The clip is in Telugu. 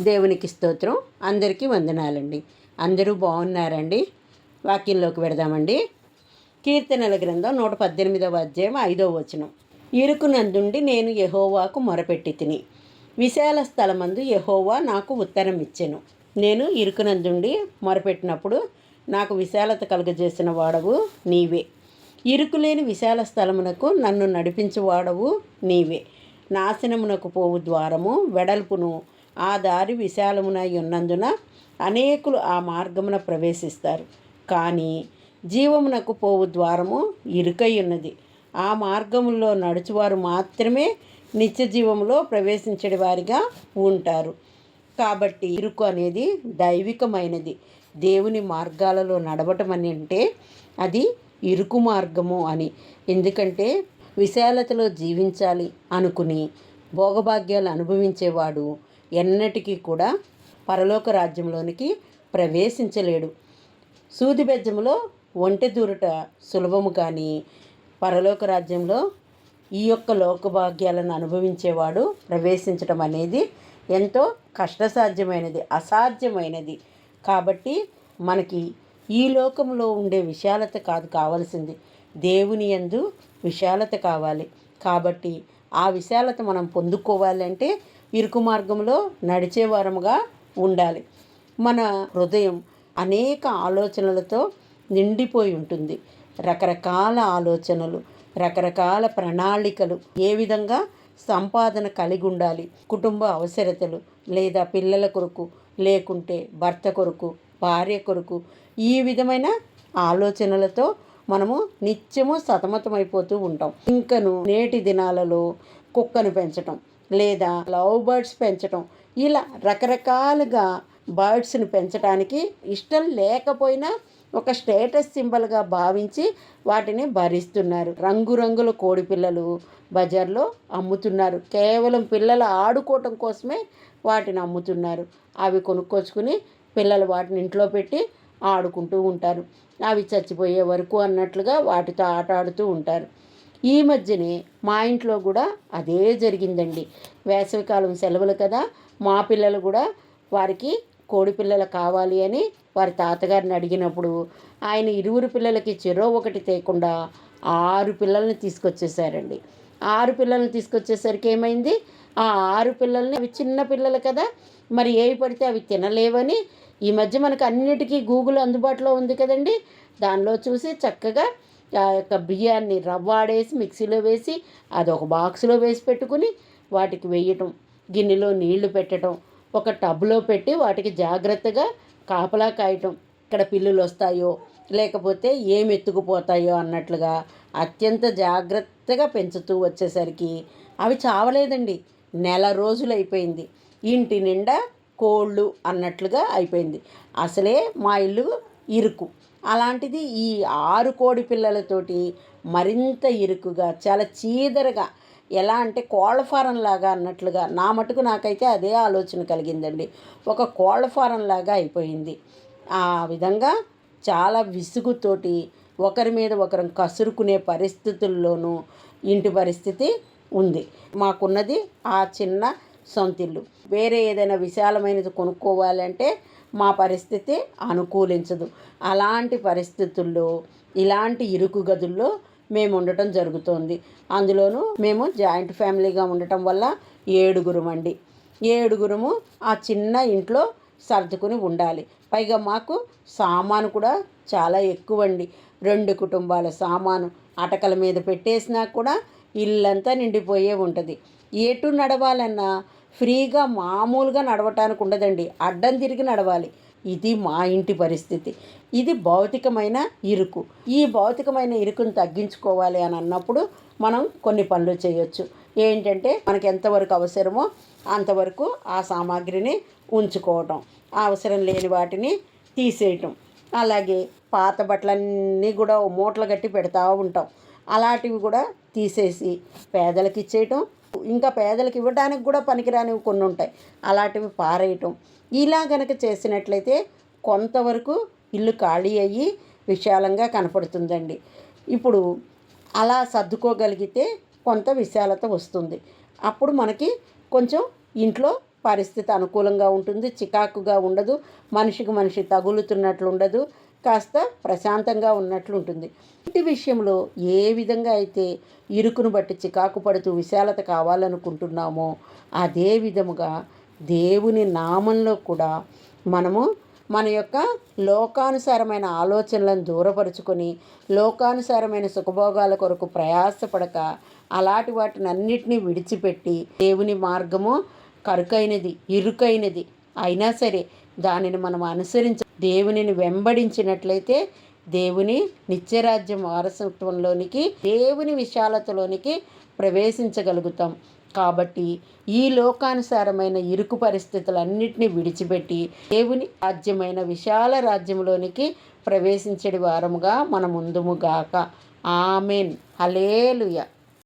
దేవునికి స్తోత్రం. అందరికీ వందనాలండి. అందరూ బాగున్నారండి? వాక్యంలోకి పెడదామండి. కీర్తనల గ్రంథం నూట పద్దెనిమిదవ అధ్యాయం ఐదవ వచనం. ఇరుకునందుండి నేను యహోవాకు మొరపెట్టి తిని. విశాల స్థలమందు యహోవా నాకు ఉత్తరం ఇచ్చెను నేను ఇరుకునందుండి మొరపెట్టినప్పుడు నాకు విశాలత కలుగజేసిన వాడవు నీవే. ఇరుకులేని విశాల స్థలమునకు నన్ను నడిపించువాడవు నీవే. నాశనమునకు పోవు ద్వారము వెడల్పును ఆ దారి విశాలమునై ఉన్నందున అనేకులు ఆ మార్గమున ప్రవేశిస్తారు. కానీ జీవమునకు పోవు ద్వారము ఇరుకై ఉన్నది ఆ మార్గములో నడుచువారు మాత్రమే నిత్య జీవములో ప్రవేశించడి వారిగా ఉంటారు. కాబట్టి ఇరుకు అనేది దైవికమైనది. దేవుని మార్గాలలో నడవటం అని అంటే అది ఇరుకు మార్గము అని. ఎందుకంటే విశాలతలో జీవించాలి అనుకుని భోగభాగ్యాలు అనుభవించేవాడు ఎన్నటికీ కూడా పరలోక రాజ్యంలోనికి ప్రవేశించలేడు. సూది బెజ్జములో ఒంటె దూరట సులభము కానీ పరలోక రాజ్యంలో ఈ యొక్క లోకభాగ్యాలను అనుభవించేవాడు ప్రవేశించడం అనేది ఎంతో కష్టసాధ్యమైనది అసాధ్యమైనది. కాబట్టి మనకి ఈ లోకంలో ఉండే విశాలత కాదు కావాల్సింది దేవుని యందు విశాలత కావాలి. కాబట్టి ఆ విశాలత మనం పొందుకోవాలంటే ఇరుకు మార్గంలో నడిచేవారముగా ఉండాలి. మన హృదయం అనేక ఆలోచనలతో నిండిపోయి ఉంటుంది. రకరకాల ఆలోచనలు రకరకాల ప్రణాళికలు ఏ విధంగా సంపాదన కలిగి ఉండాలి. కుటుంబ అవసరతలు లేదా పిల్లల కొరకు లేకుంటే భర్త కొరకు భార్య కొరకు ఈ విధమైన ఆలోచనలతో మనము నిత్యము సతమతమైపోతూ ఉంటాం. ఇంకను నేటి దినాలలో కుక్కను పెంచటం. లేదా లవ్ బర్డ్స్ పెంచటం. ఇలా రకరకాలుగా బర్డ్స్ని పెంచడానికి ఇష్టం లేకపోయినా ఒక స్టేటస్ సింబల్గా భావించి వాటిని భరిస్తున్నారు. రంగురంగుల కోడి పిల్లలు బజార్లో అమ్ముతున్నారు. కేవలం పిల్లలు ఆడుకోవటం కోసమే వాటిని అమ్ముతున్నారు. అవి కొనుక్కొచ్చుకుని పిల్లలు వాటిని ఇంట్లో పెట్టి ఆడుకుంటూ ఉంటారు. అవి చచ్చిపోయే వరకు అన్నట్లుగా వాటితో ఆట ఆడుతూ ఉంటారు. ఈ మధ్యనే మా ఇంట్లో కూడా అదే జరిగిందండి. వేసవికాలం సెలవులు కదా మా పిల్లలు కూడా వారికి కోడి పిల్లలు కావాలి అని వారి తాతగారిని అడిగినప్పుడు ఆయన ఇరువురు పిల్లలకి చెరో ఒకటి తేకుండా ఆరు పిల్లల్ని తీసుకొచ్చేసారండి. ఆరు పిల్లల్ని తీసుకొచ్చేసరికి ఏమైంది? ఆ ఆరు పిల్లల్ని అవి చిన్న పిల్లలు కదా మరి ఏవి పడితే అవి తినలేవని ఈ మధ్య మనకు అన్నిటికీ గూగుల్ అందుబాటులో ఉంది కదండి. దానిలో చూసి చక్కగా ఆ యొక్క బియ్యాన్ని రవ్వ ఆడేసి మిక్సీలో వేసి అదొక బాక్స్లో వేసి పెట్టుకుని వాటికి వేయటం. గిన్నెలో నీళ్ళు పెట్టడం ఒక టబ్లో పెట్టి వాటికి జాగ్రత్తగా కాపలా కాయటం. ఇక్కడ పిల్లులు వస్తాయో లేకపోతే ఏం ఎత్తుకుపోతాయో అన్నట్లుగా అత్యంత జాగ్రత్తగా పెంచుతూ వచ్చేసరికి అవి చావలేదండి. నెల రోజులు అయిపోయింది ఇంటి నిండా కోళ్ళు అన్నట్లుగా అయిపోయింది. అసలే మా ఇల్లు ఇరుకు. అలాంటిది ఈ ఆరు కోడి పిల్లలతోటి మరింత ఇరుకుగా చాలా చీదరగా ఎలా అంటే కోళ్ళ ఫారం లాగా అన్నట్లుగా నా మటుకు నాకైతే అదే ఆలోచన కలిగిందండి. ఒక కోళ్ళ ఫారం లాగా అయిపోయింది. ఆ విధంగా చాలా విసుగుతోటి ఒకరి మీద ఒకరం కసురుకునే పరిస్థితుల్లోనూ ఇంటి పరిస్థితి ఉంది. మాకున్నది ఆ చిన్న సొంతిల్లు. వేరే ఏదైనా విశాలమైనది కొనుక్కోవాలంటే మా పరిస్థితి అనుకూలించదు. అలాంటి పరిస్థితుల్లో ఇలాంటి ఇరుకు గదుల్లో మేము ఉండటం జరుగుతోంది. అందులోనూ మేము జాయింట్ ఫ్యామిలీగా ఉండటం వల్ల ఏడుగురం అండి ఏడుగురము ఆ చిన్న ఇంట్లో సర్దుకుని ఉండాలి. పైగా మాకు సామాను కూడా చాలా ఎక్కువ అండి రెండు కుటుంబాల సామాను అటకల మీద పెట్టేసినా కూడా ఇల్లంతా నిండిపోయే ఉంటుంది. ఎటు నడవాలన్నా ఫ్రీగా మామూలుగా నడవటానికి ఉండదండి. అడ్డం తిరిగి నడవాలి. ఇది మా ఇంటి పరిస్థితి. ఇది భౌతికమైన ఇరుకు. ఈ భౌతికమైన ఇరుకును తగ్గించుకోవాలి అని అన్నప్పుడు మనం కొన్ని పనులు చేయొచ్చు. ఏంటంటే మనకి ఎంతవరకు అవసరమో అంతవరకు ఆ సామాగ్రిని ఉంచుకోవటం. అవసరం లేని వాటిని తీసేయటం. అలాగే పాత బట్టలన్నీ కూడా మూటలు కట్టి పెడతా ఉంటాం. అలాంటివి కూడా తీసేసి పేదలకు ఇచ్చేయటం ఇంకా పేదలకు ఇవ్వడానికి కూడా పనికిరానివి కొన్ని ఉంటాయి. అలాంటివి పారేయటం. ఇలా కనుక చేసినట్లయితే కొంతవరకు ఇల్లు ఖాళీ అయ్యి విశాలంగా కనపడుతుందండి. ఇప్పుడు అలా సర్దుకోగలిగితే కొంత విశాలత వస్తుంది. అప్పుడు మనకి కొంచెం ఇంట్లో పరిస్థితి అనుకూలంగా ఉంటుంది చికాకుగా ఉండదు మనిషికి మనిషి తగులుతున్నట్లు ఉండదు కాస్త ప్రశాంతంగా ఉన్నట్లు ఉంటుంది ఇంటి విషయంలో ఏ విధంగా అయితే ఇరుకును బట్టి చికాకు పడుతూ విశాలత కావాలనుకుంటున్నామో అదే విధముగా దేవుని నామంలో కూడా మనము మన యొక్క లోకానుసారమైన ఆలోచనలను దూరపరుచుకొని లోకానుసారమైన సుఖభోగాల కొరకు ప్రయాసపడక అలాంటి వాటిని అన్నిటినీ విడిచిపెట్టి దేవుని మార్గము కరుకైనది ఇరుకైనది అయినా సరే దానిని మనం అనుసరించ దేవునిని వెంబడించినట్లయితే దేవుని నిత్యరాజ్యం వారసత్వంలోనికి దేవుని విశాలతలోనికి ప్రవేశించగలుగుతాం. కాబట్టి ఈ లోకానుసారమైన ఇరుకు పరిస్థితులన్నింటినీ విడిచిపెట్టి దేవుని రాజ్యమైన విశాల రాజ్యంలోనికి ప్రవేశించడి వారముగా మన ముందుముగాక ఆమెన్. హలేలుయ